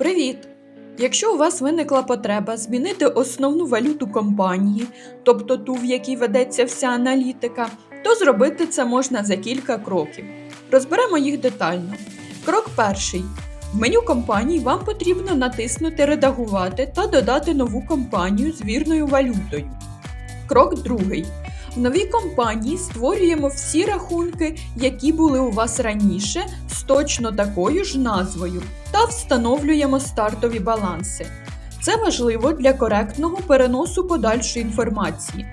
Привіт! Якщо у вас виникла потреба змінити основну валюту компанії, тобто ту, в якій ведеться вся аналітика, то зробити це можна за кілька кроків. Розберемо їх детально. Крок перший. В меню компанії вам потрібно натиснути Редагувати та додати нову компанію з вірною валютою. Крок другий. В новій компанії створюємо всі рахунки, які були у вас раніше, з точно такою ж назвою, та встановлюємо стартові баланси. Це важливо для коректного переносу подальшої інформації.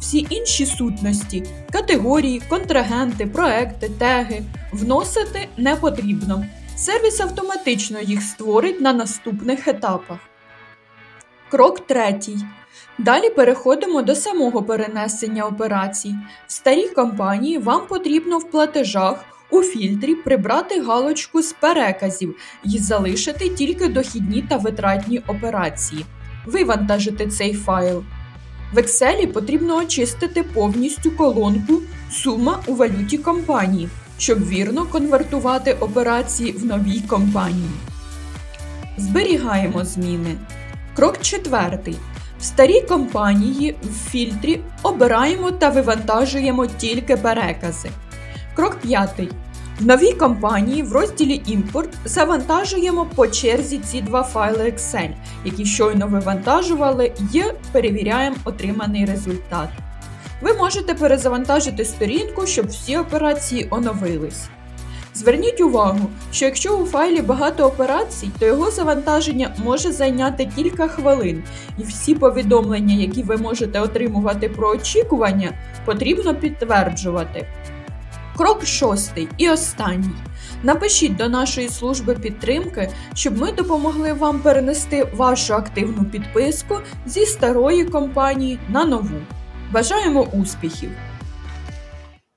Всі інші сутності, категорії, контрагенти, проекти, теги вносити не потрібно. Сервіс автоматично їх створить на наступних етапах. Крок третій. Далі переходимо до самого перенесення операцій. В старій компанії вам потрібно в платежах у фільтрі прибрати галочку з переказів і залишити тільки дохідні та витратні операції. Вивантажити цей файл. В Excel потрібно очистити повністю колонку Сума у валюті компанії, щоб вірно конвертувати операції в новій компанії. Зберігаємо зміни. Крок четвертий. В старій компанії в фільтрі обираємо та вивантажуємо тільки перекази. Крок п'ятий. В новій компанії в розділі Імпорт завантажуємо по черзі ці два файли Excel, які щойно вивантажували, і перевіряємо отриманий результат. Ви можете перезавантажити сторінку, щоб всі операції оновились. Зверніть увагу, що якщо у файлі багато операцій, то його завантаження може зайняти кілька хвилин, і всі повідомлення, які ви можете отримувати про очікування, потрібно підтверджувати. Крок шостий і останній. Напишіть до нашої служби підтримки, щоб ми допомогли вам перенести вашу активну підписку зі старої компанії на нову. Бажаємо успіхів!